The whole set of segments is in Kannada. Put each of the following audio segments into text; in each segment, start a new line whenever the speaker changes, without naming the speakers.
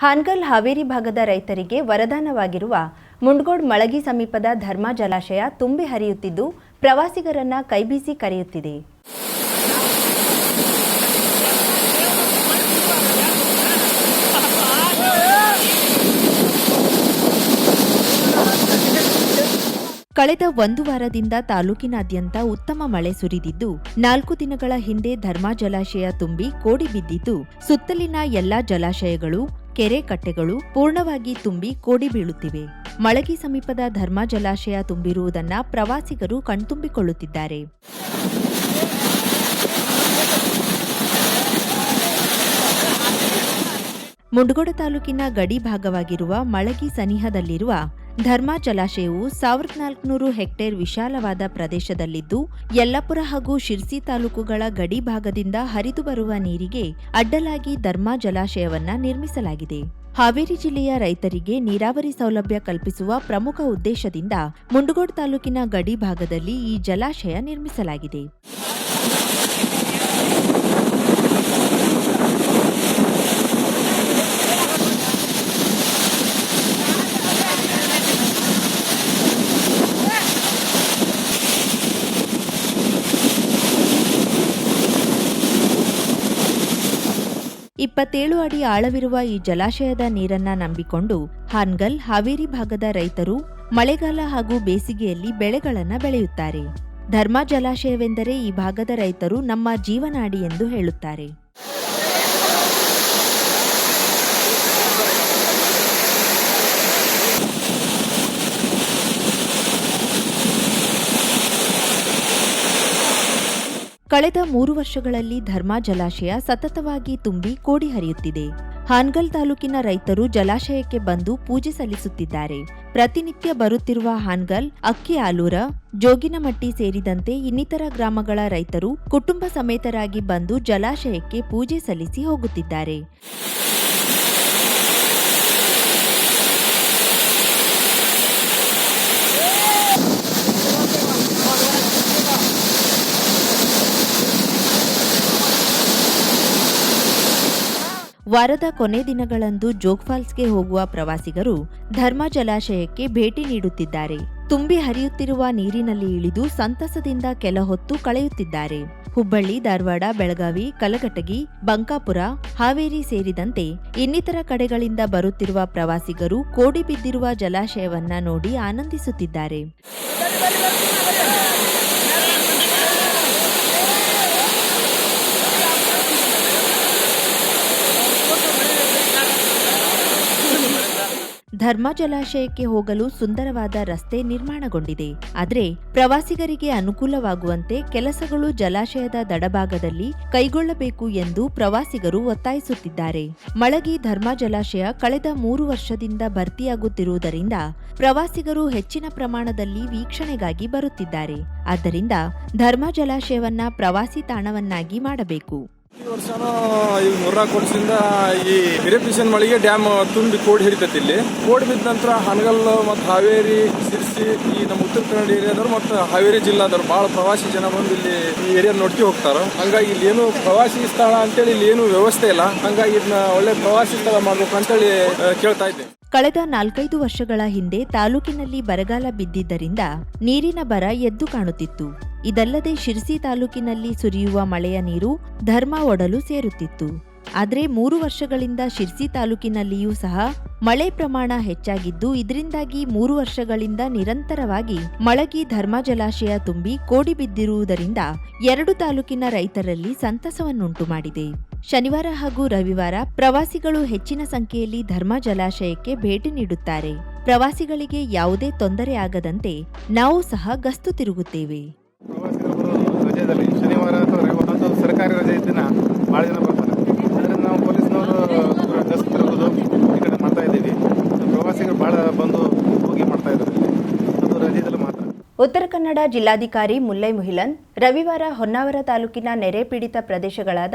ಹಾನ್ಗಲ್ ಹಾವೇರಿ ಭಾಗದ ರೈತರಿಗೆ ವರದಾನವಾಗಿರುವ ಮುಂಡ್ಗೋಡ್ ಮಳಗಿ ಸಮೀಪದ ಧರ್ಮ ಜಲಾಶಯ ತುಂಬಿ ಹರಿಯುತ್ತಿದ್ದು, ಪ್ರವಾಸಿಗರನ್ನ ಕೈಬೀಸಿ ಕರೆಯುತ್ತಿದೆ. ಕಳೆದ ಒಂದು ವಾರದಿಂದ ತಾಲೂಕಿನಾದ್ಯಂತ ಉತ್ತಮ ಮಳೆ ಸುರಿದಿದ್ದು, ನಾಲ್ಕು ದಿನಗಳ ಹಿಂದೆ ಧರ್ಮ ಜಲಾಶಯ ತುಂಬಿ ಕೋಡಿ ಬಿದ್ದಿದ್ದು, ಸುತ್ತಲಿನ ಎಲ್ಲಾ ಜಲಾಶಯಗಳು ಕೆರೆ ಕಟ್ಟೆಗಳು ಪೂರ್ಣವಾಗಿ ತುಂಬಿ ಕೋಡಿ ಬೀಳುತ್ತಿವೆ. ಮಳಗಿ ಸಮೀಪದ ಧರ್ಮ ಜಲಾಶಯ ತುಂಬಿರುವುದನ್ನ ಪ್ರವಾಸಿಗರು ಕಣ್ತುಂಬಿಕೊಳ್ಳುತ್ತಿದ್ದಾರೆ. ಮುಂಡಗೋಡ ತಾಲೂಕಿನ ಗಡಿ ಭಾಗವಾಗಿರುವ ಮಳಗಿ ಸನಿಹದಲ್ಲಿರುವ ಧರ್ಮಾ ಜಲಾಶಯವು ಸಾವಿರದ ನಾಲ್ಕುನೂರು ಹೆಕ್ಟೇರ್ ವಿಶಾಲವಾದ ಪ್ರದೇಶದಲ್ಲಿದ್ದು, ಯಲ್ಲಪುರ ಹಾಗೂ ಶಿರ್ಸಿ ತಾಲೂಕುಗಳ ಗಡಿ ಭಾಗದಿಂದ ಹರಿದು ಬರುವ ನೀರಿಗೆ ಅಡ್ಡಲಾಗಿ ಧರ್ಮ ಜಲಾಶಯವನ್ನ ನಿರ್ಮಿಸಲಾಗಿದೆ. ಹಾವೇರಿ ಜಿಲ್ಲೆಯ ರೈತರಿಗೆ ನೀರಾವರಿ ಸೌಲಭ್ಯ ಕಲ್ಪಿಸುವ ಪ್ರಮುಖ ಉದ್ದೇಶದಿಂದ ಮುಂಡಗೋಡ್ ತಾಲೂಕಿನ ಗಡಿ ಭಾಗದಲ್ಲಿ ಈ ಜಲಾಶಯ ನಿರ್ಮಿಸಲಾಗಿದೆ. ಇಪ್ಪತ್ತೇಳು ಅಡಿ ಆಳವಿರುವ ಈ ಜಲಾಶಯದ ನೀರನ್ನ ನಂಬಿಕೊಂಡು ಹಾನ್ಗಲ್ ಹಾವೇರಿ ಭಾಗದ ರೈತರು ಮಳೆಗಾಲ ಹಾಗೂ ಬೇಸಿಗೆಯಲ್ಲಿ ಬೆಳೆಗಳನ್ನ ಬೆಳೆಯುತ್ತಾರೆ. ಧರ್ಮ ಜಲಾಶಯವೆಂದರೆ ಈ ಭಾಗದ ರೈತರು ನಮ್ಮ ಜೀವನಾಡಿ ಎಂದು ಹೇಳುತ್ತಾರೆ. ಕಳೆದ ಮೂರು ವರ್ಷಗಳಲ್ಲಿ ಧರ್ಮಾ ಜಲಾಶಯ ಸತತವಾಗಿ ತುಂಬಿ ಕೋಡಿ ಹರಿಯುತ್ತಿದೆ. ಹಾನ್ಗಲ್ ತಾಲೂಕಿನ ರೈತರು ಜಲಾಶಯಕ್ಕೆ ಬಂದು ಪೂಜೆ ಸಲ್ಲಿಸುತ್ತಿದ್ದಾರೆ. ಪ್ರತಿನಿತ್ಯ ಬರುತ್ತಿರುವ ಹಾನ್ಗಲ್, ಅಕ್ಕಿ ಆಲೂರ, ಜೋಗಿನಮಟ್ಟಿ ಸೇರಿದಂತೆ ಇನ್ನಿತರ ಗ್ರಾಮಗಳ ರೈತರು ಕುಟುಂಬ ಸಮೇತರಾಗಿ ಬಂದು ಜಲಾಶಯಕ್ಕೆ ಪೂಜೆ ಸಲ್ಲಿಸಿ ಹೋಗುತ್ತಿದ್ದಾರೆ. ವಾರದ ಕೊನೆ ದಿನಗಳಂದು ಜೋಗ್ಫಾಲ್ಸ್ಗೆ ಹೋಗುವ ಪ್ರವಾಸಿಗರು ಧರ್ಮ ಜಲಾಶಯಕ್ಕೆ ಭೇಟಿ ನೀಡುತ್ತಿದ್ದಾರೆ. ತುಂಬಿ ಹರಿಯುತ್ತಿರುವ ನೀರಿನಲ್ಲಿ ಇಳಿದು ಸಂತಸದಿಂದ ಕೆಲ ಹೊತ್ತು ಕಳೆಯುತ್ತಿದ್ದಾರೆ. ಹುಬ್ಬಳ್ಳಿ, ಧಾರವಾಡ, ಬೆಳಗಾವಿ, ಕಲಘಟಗಿ, ಬಂಕಾಪುರ, ಹಾವೇರಿ ಸೇರಿದಂತೆ ಇನ್ನಿತರ ಕಡೆಗಳಿಂದ ಬರುತ್ತಿರುವ ಪ್ರವಾಸಿಗರು ಕೋಡಿ ಬಿದ್ದಿರುವ ಜಲಾಶಯವನ್ನ ನೋಡಿ ಆನಂದಿಸುತ್ತಿದ್ದಾರೆ. ಧರ್ಮ ಜಲಾಶಯಕ್ಕೆ ಹೋಗಲು ಸುಂದರವಾದ ರಸ್ತೆ ನಿರ್ಮಾಣಗೊಂಡಿದೆ. ಆದರೆ ಪ್ರವಾಸಿಗರಿಗೆ ಅನುಕೂಲವಾಗುವಂತೆ ಕೆಲಸಗಳು ಜಲಾಶಯದ ದಡಭಾಗದಲ್ಲಿ ಕೈಗೊಳ್ಳಬೇಕು ಎಂದು ಪ್ರವಾಸಿಗರು ಒತ್ತಾಯಿಸುತ್ತಿದ್ದಾರೆ. ಮಳಗಿ ಧರ್ಮ ಜಲಾಶಯ ಕಳೆದ ಮೂರು ವರ್ಷದಿಂದ ಭರ್ತಿಯಾಗುತ್ತಿರುವುದರಿಂದ ಪ್ರವಾಸಿಗರು ಹೆಚ್ಚಿನ ಪ್ರಮಾಣದಲ್ಲಿ ವೀಕ್ಷಣೆಗಾಗಿ ಬರುತ್ತಿದ್ದಾರೆ. ಆದ್ದರಿಂದ ಧರ್ಮ ಜಲಾಶಯವನ್ನ ಪ್ರವಾಸಿ ತಾಣವನ್ನಾಗಿ ಮಾಡಬೇಕು.
ಈ ವರ್ಷನೂ ಈ ವರ್ಷದಿಂದ ಈ ಹಿರೇಪಿಷನ್ ಮಳಿಗೆ ಡ್ಯಾಮ್ ತುಂಬಿ ಕೋಡ್ ಹಿಡಿತೈತಿ ಇಲ್ಲಿ. ಕೋಡ್ ಬಿದ್ದ ನಂತರ ಹನಗಲ್ ಮತ್ತು ಹಾವೇರಿ ಸಿರ್ಸಿ ಈ ನಮ್ಮ ಉತ್ತರ ಕನ್ನಡ ಏರಿಯಾದವ್ರು ಮತ್ತು ಹಾವೇರಿ ಜಿಲ್ಲಾದವ್ರು ಭಾಳ ಪ್ರವಾಸಿ ಜನ ಬಂದು ಇಲ್ಲಿ ಈ ಏರಿಯಾ ನೋಡ್ತಿ ಹೋಗ್ತಾರ. ಹಂಗಾಗಿ ಇಲ್ಲಿ ಏನು ಪ್ರವಾಸಿ ಸ್ಥಳ ಅಂತೇಳಿ ಇಲ್ಲಿ ಏನು ವ್ಯವಸ್ಥೆ ಇಲ್ಲ. ಹಂಗಾಗಿ ಇದನ್ನ ಒಳ್ಳೆ ಪ್ರವಾಸಿ ಸ್ಥಳ ಮಾಡ್ಬೇಕು ಅಂತೇಳಿ ಕೇಳ್ತಾ ಇದ್ದೆ.
ಕಳೆದ ನಾಲ್ಕೈದು ವರ್ಷಗಳ ಹಿಂದೆ ತಾಲೂಕಿನಲ್ಲಿ ಬರಗಾಲ ಬಿದ್ದಿದ್ದರಿಂದ ನೀರಿನ ಬರ ಎದ್ದು ಕಾಣುತ್ತಿತ್ತು. ಇದಲ್ಲದೆ ಶಿರ್ಸಿ ತಾಲೂಕಿನಲ್ಲಿ ಸುರಿಯುವ ಮಳೆಯ ನೀರು ಧರ್ಮ ಒಡಲು ಸೇರುತ್ತಿತ್ತು. ಆದರೆ ಮೂರು ವರ್ಷಗಳಿಂದ ಶಿರ್ಸಿ ತಾಲೂಕಿನಲ್ಲಿಯೂ ಸಹ ಮಳೆ ಪ್ರಮಾಣ ಹೆಚ್ಚಾಗಿದ್ದು ಇದರಿಂದಾಗಿ ಮೂರು ವರ್ಷಗಳಿಂದ ನಿರಂತರವಾಗಿ ಮಳಗಿ ಧರ್ಮ ಜಲಾಶಯ ತುಂಬಿ ಕೋಡಿ ಬಿದ್ದಿರುವುದರಿಂದ ಎರಡು ತಾಲೂಕಿನ ರೈತರಲ್ಲಿ ಸಂತಸವನ್ನುಂಟು ಮಾಡಿದೆ. ಶನಿವಾರ ಹಾಗೂ ರವಿವಾರ ಪ್ರವಾಸಿಗಳು ಹೆಚ್ಚಿನ ಸಂಖ್ಯೆಯಲ್ಲಿ ಧರ್ಮ ಜಲಾಶಯಕ್ಕೆ ಭೇಟಿ ನೀಡುತ್ತಾರೆ. ಪ್ರವಾಸಿಗಳಿಗೆ ಯಾವುದೇ ತೊಂದರೆ ಆಗದಂತೆ ನಾವು ಸಹ ಗಸ್ತು ತಿರುಗುತ್ತೇವೆ.
ಬರೋದು ರಜೆಯಲ್ಲಿ ಶನಿವಾರ ಅಥವಾ ಅಥವಾ ಸರ್ಕಾರಿ ರಜೆ ದಿನ ಭಾಳ ಜನ ಬರ್ತಾರೆ. ಅದರಿಂದ ನಾವು ಪೊಲೀಸ್ನವರು ಗಸ್ತು ತಿರುಗೋದು ಈ ಕಡೆ ಮಾಡ್ತಾ ಇದ್ದೀವಿ. ಪ್ರವಾಸಿಗರು ಭಾಳ ಬಂದು ಹೋಗಿ ಮಾಡ್ತಾ ಇದ್ದಾರೆ. ಅದು ರಜೆದಲ್ಲಿ ಮಾತ್ರ.
ಉತ್ತರ ಕನ್ನಡ ಜಿಲ್ಲಾಧಿಕಾರಿ ಮುಲ್ಲೈ ಮುಹಿಲನ್ ರವಿವಾರ ಹೊನ್ನಾವರ ತಾಲೂಕಿನ ನೆರೆ ಪೀಡಿತ ಪ್ರದೇಶಗಳಾದ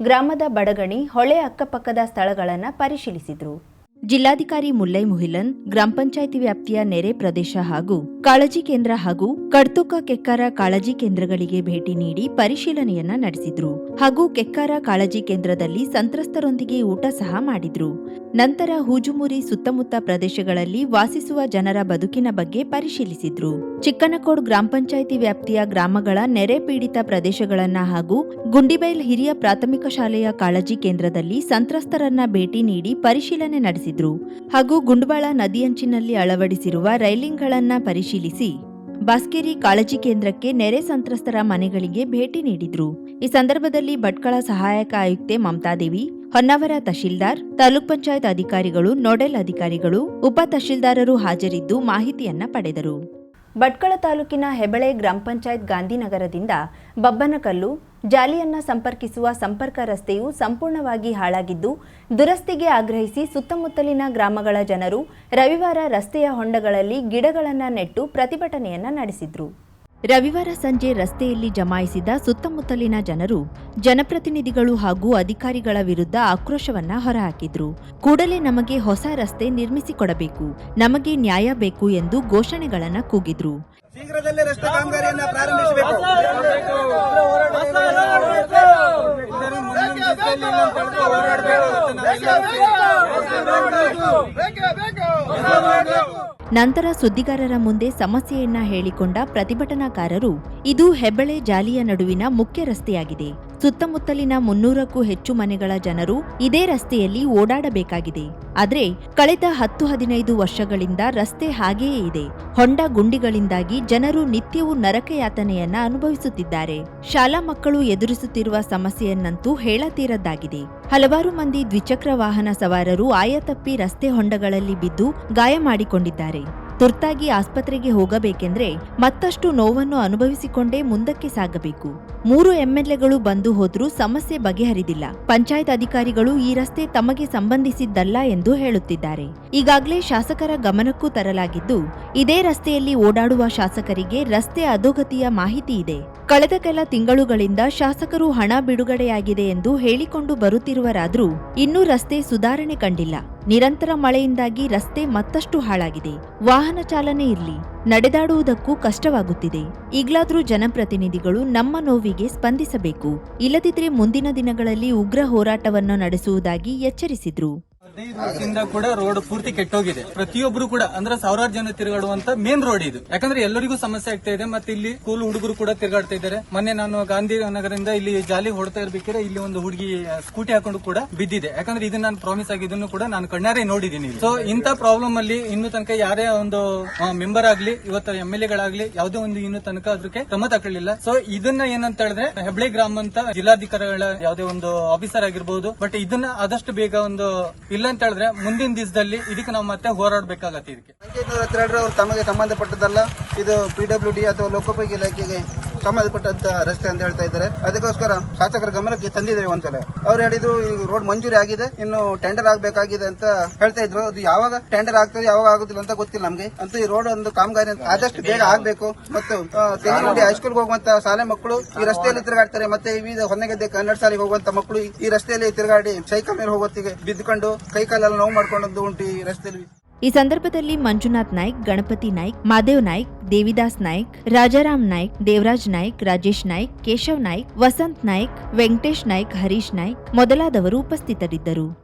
ಗ್ರಾಮದ ಬಡಗಣಿ, ಹೊಳೆ ಅಕ್ಕಪಕ್ಕದ ಸ್ಥಳಗಳನ್ನು ಪರಿಶೀಲಿಸಿದರು. ಜಿಲ್ಲಾಧಿಕಾರಿ ಮುಲ್ಲೈ ಮುಹಿಲನ್, ಗ್ರಾಮ ಪಂಚಾಯಿತಿ ವ್ಯಾಪ್ತಿಯ ನೆರೆ ಪ್ರದೇಶ ಹಾಗೂ ಕಾಳಜಿ ಕೇಂದ್ರ ಹಾಗೂ ಕಡ್ತುಕ ಕೆಕ್ಕಾರ ಕಾಳಜಿ ಕೇಂದ್ರಗಳಿಗೆ ಭೇಟಿ ನೀಡಿ ಪರಿಶೀಲನೆಯನ್ನ ನಡೆಸಿದ್ರು. ಹಾಗೂ ಕೆಕ್ಕಾರ ಕಾಳಜಿ ಕೇಂದ್ರದಲ್ಲಿ ಸಂತ್ರಸ್ತರೊಂದಿಗೆ ಊಟ ಸಹ ಮಾಡಿದ್ರು. ನಂತರ ಹೂಜುಮುರಿ ಸುತ್ತಮುತ್ತ ಪ್ರದೇಶಗಳಲ್ಲಿ ವಾಸಿಸುವ ಜನರ ಬದುಕಿನ ಬಗ್ಗೆ ಪರಿಶೀಲಿಸಿದ್ರು. ಚಿಕ್ಕನಕೋಡ್ ಗ್ರಾಮ ಪಂಚಾಯಿತಿ ವ್ಯಾಪ್ತಿಯ ಗ್ರಾಮಗಳ ನೆರೆ ಪೀಡಿತ ಪ್ರದೇಶಗಳನ್ನ ಹಾಗೂ ಗುಂಡಿಬೈಲ್ ಹಿರಿಯ ಪ್ರಾಥಮಿಕ ಶಾಲೆಯ ಕಾಳಜಿ ಕೇಂದ್ರದಲ್ಲಿ ಸಂತ್ರಸ್ತರನ್ನ ಭೇಟಿ ನೀಡಿ ಪರಿಶೀಲನೆ ನಡೆಸಿದ್ರು. ಹಾಗೂ ಗುಂಡ್ವಾಳ ನದಿಯಂಚಿನಲ್ಲಿ ಅಳವಡಿಸಿರುವ ರೈಲಿಂಗ್ಗಳನ್ನ ಪರಿಶೀಲಿಸಿ ಬಾಸ್ಕೇರಿ ಕಾಳಜಿ ಕೇಂದ್ರಕ್ಕೆ ನೆರೆ ಸಂತ್ರಸ್ತರ ಮನೆಗಳಿಗೆ ಭೇಟಿ ನೀಡಿದ್ರು. ಈ ಸಂದರ್ಭದಲ್ಲಿ ಭಟ್ಕಳ ಸಹಾಯಕ ಆಯುಕ್ತೆ ಮಮತಾದೇವಿ, ಹೊನ್ನಾವರ ತಹಶೀಲ್ದಾರ್, ತಾಲೂಕ್ ಪಂಚಾಯತ್ ಅಧಿಕಾರಿಗಳು, ನೋಡೆಲ್ ಅಧಿಕಾರಿಗಳು, ಉಪ ತಹಶೀಲ್ದಾರರು ಹಾಜರಿದ್ದು ಮಾಹಿತಿಯನ್ನ ಪಡೆದರು. ಭಟ್ಕಳ ತಾಲೂಕಿನ ಹೆಬಳೆ ಗ್ರಾಮ ಪಂಚಾಯತ್ ಗಾಂಧಿನಗರದಿಂದ ಬಬ್ಬನಕಲ್ಲು, ಜಾಲಿಯನ್ನ ಸಂಪರ್ಕಿಸುವ ಸಂಪರ್ಕ ರಸ್ತೆಯು ಸಂಪೂರ್ಣವಾಗಿ ಹಾಳಾಗಿದ್ದು, ದುರಸ್ತಿಗೆ ಆಗ್ರಹಿಸಿ ಸುತ್ತಮುತ್ತಲಿನ ಗ್ರಾಮಗಳ ಜನರು ರವಿವಾರ ರಸ್ತೆಯ ಹೊಂಡಗಳಲ್ಲಿ ಗಿಡಗಳನ್ನು ನೆಟ್ಟು ಪ್ರತಿಭಟನೆಯನ್ನ ನಡೆಸಿದ್ರು. ರವಿವಾರ ಸಂಜೆ ರಸ್ತೆಯಲ್ಲಿ ಜಮಾಯಿಸಿದ ಸುತ್ತಮುತ್ತಲಿನ ಜನರು ಜನಪ್ರತಿನಿಧಿಗಳು ಹಾಗೂ ಅಧಿಕಾರಿಗಳ ವಿರುದ್ಧ ಆಕ್ರೋಶವನ್ನ ಹೊರಹಾಕಿದ್ರು ಕೂಡಲೇ ನಮಗೆ ಹೊಸ ರಸ್ತೆ ನಿರ್ಮಿಸಿಕೊಡಬೇಕು ನಮಗೆ ನ್ಯಾಯ ಬೇಕು ಎಂದು ಘೋಷಣೆಗಳನ್ನ ಕೂಗಿದ್ರು
ಶೀಘ್ರದಲ್ಲೇ ರಸ್ತೆ ಕಾಮಗಾರಿಯನ್ನ ಪ್ರಾರಂಭಿಸಬೇಕು
ನಂತರ ಸುದ್ದಿಗಾರರ ಮುಂದೆ ಸಮಸ್ಯೆಯನ್ನ ಹೇಳಿಕೊಂಡ ಪ್ರತಿಭಟನಾಕಾರರು ಇದು ಹೆಬ್ಬಳೆ ಜಾಲಿಯ ನಡುವಿನ ಮುಖ್ಯ ರಸ್ತೆಯಾಗಿದೆ. ಸುತ್ತಮುತ್ತಲಿನ ಮುನ್ನೂರಕ್ಕೂ ಹೆಚ್ಚು ಮನೆಗಳ ಜನರು ಇದೇ ರಸ್ತೆಯಲ್ಲಿ ಓಡಾಡಬೇಕಾಗಿದೆ. ಆದರೆ ಕಳೆದ ಹತ್ತು ಹದಿನೈದು ವರ್ಷಗಳಿಂದ ರಸ್ತೆ ಹಾಗೆಯೇ ಇದೆ. ಹೊಂಡ ಗುಂಡಿಗಳಿಂದಾಗಿ ಜನರು ನಿತ್ಯವೂ ನರಕಯಾತನೆಯನ್ನ ಅನುಭವಿಸುತ್ತಿದ್ದಾರೆ. ಶಾಲಾ ಮಕ್ಕಳು ಎದುರಿಸುತ್ತಿರುವ ಸಮಸ್ಯೆಯನ್ನಂತೂ ಹೇಳತೀರದ್ದಾಗಿದೆ. ಹಲವಾರು ಮಂದಿ ದ್ವಿಚಕ್ರ ವಾಹನ ಸವಾರರು ಆಯತಪ್ಪಿ ರಸ್ತೆ ಹೊಂಡಗಳಲ್ಲಿ ಬಿದ್ದು ಗಾಯ ಮಾಡಿಕೊಂಡಿದ್ದಾರೆ. ತುರ್ತಾಗಿ ಆಸ್ಪತ್ರೆಗೆ ಹೋಗಬೇಕೆಂದ್ರೆ ಮತ್ತಷ್ಟು ನೋವನ್ನು ಅನುಭವಿಸಿಕೊಂಡೇ ಮುಂದಕ್ಕೆ ಸಾಗಬೇಕು. ಮೂರು ಎಂಎಲ್ಎಗಳು ಬಂದು ಹೋದರೂ ಸಮಸ್ಯೆ ಬಗೆಹರಿದಿಲ್ಲ. ಪಂಚಾಯತ್ ಅಧಿಕಾರಿಗಳು ಈ ರಸ್ತೆ ತಮಗೆ ಸಂಬಂಧಿಸಿದ್ದಲ್ಲ ಎಂದು ಹೇಳುತ್ತಿದ್ದಾರೆ. ಈಗಾಗಲೇ ಶಾಸಕರ ಗಮನಕ್ಕೂ ತರಲಾಗಿದ್ದು, ಇದೇ ರಸ್ತೆಯಲ್ಲಿ ಓಡಾಡುವ ಶಾಸಕರಿಗೆ ರಸ್ತೆ ಅಧೋಗತಿಯ ಮಾಹಿತಿ ಇದೆ. ಕಳೆದ ಕೆಲ ತಿಂಗಳುಗಳಿಂದ ಶಾಸಕರು ಹಣ ಬಿಡುಗಡೆಯಾಗಿದೆ ಎಂದು ಹೇಳಿಕೊಂಡು ಬರುತ್ತಿರುವರಾದರೂ ಇನ್ನೂ ರಸ್ತೆ ಸುಧಾರಣೆ ಕಂಡಿಲ್ಲ. ನಿರಂತರ ಮಳೆಯಿಂದಾಗಿ ರಸ್ತೆ ಮತ್ತಷ್ಟು ಹಾಳಾಗಿದೆ. ವಾಹನ ಚಾಲನೆ ಇರಲಿ. ನಡೆದಾಡುವುದಕ್ಕೂ ಕಷ್ಟವಾಗುತ್ತಿದೆ. ಈಗ್ಲಾದ್ರೂ ಜನಪ್ರತಿನಿಧಿಗಳು ನಮ್ಮ ನೋವಿಗೆ ಸ್ಪಂದಿಸಬೇಕು. ಇಲ್ಲದಿದ್ರೆ ಮುಂದಿನ ದಿನಗಳಲ್ಲಿ ಉಗ್ರ ಹೋರಾಟವನ್ನು ನಡೆಸುವುದಾಗಿ ಎಚ್ಚರಿಸಿದ್ರು.
ಹದಿನೈದು ವರ್ಷದಿಂದ ಕೂಡ ರೋಡ್ ಪೂರ್ತಿ ಕೆಟ್ಟೋಗಿದೆ. ಪ್ರತಿಯೊಬ್ಬರು ಕೂಡ, ಅಂದ್ರೆ ಸಾವಿರಾರು ಜನ ತಿರುಗಾಡುವಂತ ಮೇನ್ ರೋಡ್ ಇದು. ಯಾಕಂದ್ರೆ ಎಲ್ಲರಿಗೂ ಸಮಸ್ಯೆ ಆಗ್ತಾ ಇದೆ, ಮತ್ತೆ ಇಲ್ಲಿ ಸ್ಕೂಲ್ ಹುಡುಗರು ಕೂಡ ತಿರುಗಾಡ್ತಾ ಇದ್ದಾರೆ. ಮೊನ್ನೆ ನಾನು ಗಾಂಧಿ ನಗರದಿಂದ ಇಲ್ಲಿ ಜಾಲಿ ಹೊಡ್ತಾ ಇರ್ಬೇಕಾದ್ರೆ ಇಲ್ಲಿ ಒಂದು ಹುಡುಗಿ ಸ್ಕೂಟಿ ಹಾಕೊಂಡು ಕೂಡ ಬಿದ್ದಿದೆ. ಯಾಕಂದ್ರೆ ಇದನ್ನ ನಾನು ಪ್ರಾಮಿಸ್ ಆಗಿದ್ದನ್ನು ಕೂಡ ನಾನು ಕಣ್ಣಾರೆ ನೋಡಿದ್ದೀನಿ ಸೊ ಇಂತ ಪ್ರಾಬ್ಲಮ್ ಅಲ್ಲಿ ಇನ್ನು ತನಕ ಯಾರೇ ಒಂದು ಮೆಂಬರ್ ಆಗ್ಲಿ, ಇವತ್ತು ಎಂ ಎಲ್ ಎಗಳಾಗ್ಲಿ, ಯಾವುದೇ ಒಂದು ಇನ್ನು ತನಕ ಅದಕ್ಕೆ ಕ್ರಮ ತಗೊಳ್ಳಿಲ್ಲ ಸೊ ಇದನ್ನ ಏನಂತ ಹೇಳಿದ್ರೆ ಹೆಬ್ಳಿ ಗ್ರಾಮ ಅಂತ ಜಿಲ್ಲಾಧಿಕಾರಿಗಳ ಯಾವುದೇ ಒಂದು ಆಫೀಸರ್ ಆಗಿರ್ಬೋದು ಬಟ್ ಇದನ್ನ ಆದಷ್ಟು ಬೇಗ ಒಂದು, ಇಲ್ಲ ಅಂತ ಹೇಳಿದ್ರೆ ಮುಂದಿನ ದಿವಸದಲ್ಲಿ ಇದಕ್ಕೆ ನಾವು ಮತ್ತೆ ಹೋರಾಡಬೇಕಾಗತ್ತೆ ಇದಕ್ಕೆ.
ಹತ್ರ ತಮಗೆ ಸಂಬಂಧಪಟ್ಟದಲ್ಲ ಇದು ಪಿ ಡಬ್ಲ್ಯೂ ಡಿ ಅಥವಾ ಲೋಕೋಪಯೋಗಿ ಇಲಾಖೆಗೆ. ಸಂಬಂಧಪಟ್ಟಂತ ರಸ್ತೆ ಅಂತ ಹೇಳ್ತಾ ಇದ್ದಾರೆ. ಅದಕ್ಕೋಸ್ಕರ ಶಾಸಕರ ಗಮನಕ್ಕೆ ತಂದಿದ್ದೇವೆ ಒಂದ್ಸಲ. ಅವ್ರು ಹೇಳಿದ್ರು, ಈ ರೋಡ್ ಮಂಜೂರಿ ಆಗಿದೆ, ಇನ್ನು ಟೆಂಡರ್ ಆಗಬೇಕಾಗಿದೆ ಅಂತ ಹೇಳ್ತಾ ಇದ್ರು. ಅದು ಯಾವಾಗ ಟೆಂಡರ್ ಆಗ್ತದೆ, ಯಾವಾಗ ಆಗುದಿಲ್ಲ ಅಂತ ಗೊತ್ತಿಲ್ಲ ನಮ್ಗೆ. ಅಂತ ಈ ರೋಡ್ ಒಂದು ಕಾಮಗಾರಿ ಅಂತ ಆದಷ್ಟು ಬೇಗ ಆಗ್ಬೇಕು. ಮತ್ತು ತೆಂಗಿನಗುಡಿ ಹೈಸ್ಕೂಲ್ಗೆ ಹೋಗುವಂತ ಶಾಲೆ ಮಕ್ಕಳು ಈ ರಸ್ತೆಯಲ್ಲಿ ತಿರುಗಾಡ್ತಾರೆ. ಮತ್ತೆ ವಿವಿಧ ಹೊನ್ನಗದ್ದೆ ಕನ್ನಡ ಶಾಲೆಗೆ ಹೋಗುವಂತ ಮಕ್ಕಳು ಈ ರಸ್ತೆಯಲ್ಲಿ ತಿರುಗಾಡಿ ಸೈಕಲ್ ಮೇಲೆ ಹೋಗೋತ್ತಿಗೆ ಬಿದ್ದುಕೊಂಡು ಕೈಕಾಲೆಲ್ಲ ನೋವು ಮಾಡ್ಕೊಂಡು ಉಂಟು ಈ ರಸ್ತೆಯಲ್ಲಿ.
ಈ ಸಂದರ್ಭದಲ್ಲಿ ಮಂಜುನಾಥ್ ನಾಯ್ಕ್, ಗಣಪತಿ ನಾಯ್ಕ್, ಮಾದೇವ್ ನಾಯ್ಕ್, ದೇವಿದಾಸ್ ನಾಯ್ಕ್, ರಾಜಾರಾಮ್ ನಾಯ್ಕ್, ದೇವರಾಜ್ ನಾಯ್ಕ್, ರಾಜೇಶ್ ನಾಯ್ಕ್, ಕೇಶವ್ ನಾಯ್ಕ್, ವಸಂತ್ ನಾಯ್ಕ್, ವೆಂಕಟೇಶ್ ನಾಯ್ಕ್, ಹರೀಶ್ ನಾಯ್ಕ್ ಮೊದಲಾದವರು ಉಪಸ್ಥಿತರಿದ್ದರು.